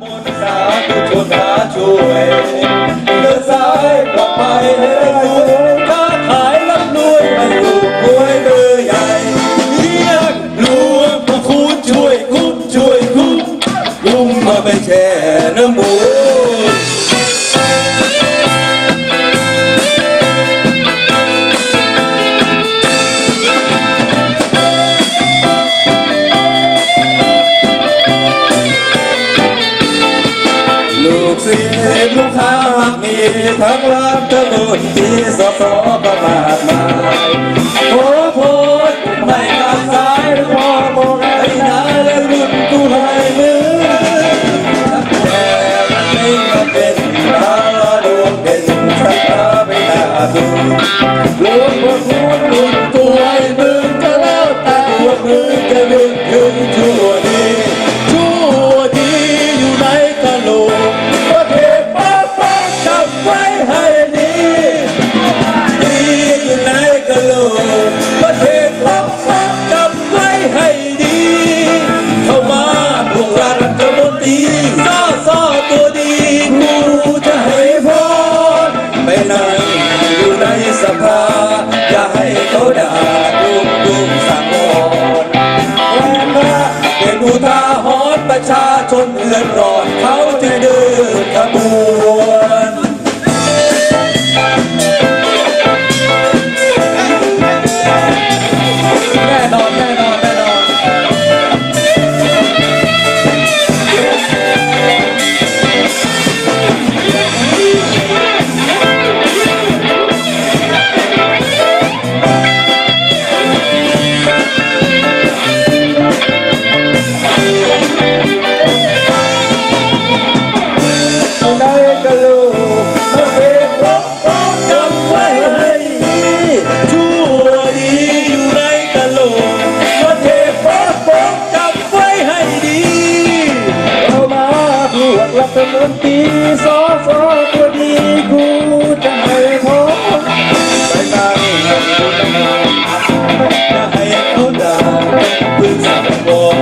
มนต์สา ทั้งรักทั้งบุญที่สอสอประมาทมาโอ้โพดไม่ขาดสายพอมองไอ้นาและรุ่นกูให้มือแต่ไม่มาเป็นดาดวงเด่นสักตาไม่น่าดูหลวงพ่อคุณรุ่นตัวให้มือก็แล้วแต่ตัวมือจะลึกถึงชั่ว รัฐมนตรีสอสอตัวดีกูจะให้พอไปนั่งจะให้เขาด่าพึ่งสังวร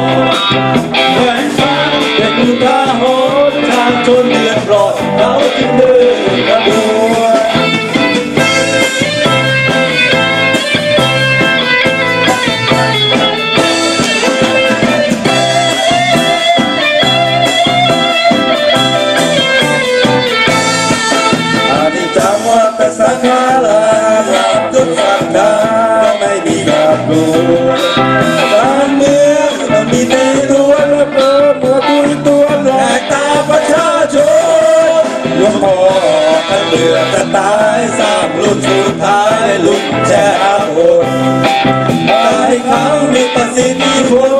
แหวนฟ้าเป็นอุทาหรณ์ชาชนเดือดร้อนเราจึงเดินกระบ ท่านเดือจะตายสร้างรุ่นสุดท้ายรุ่นแช่อาภนตายครั้งมีประสิทธิผล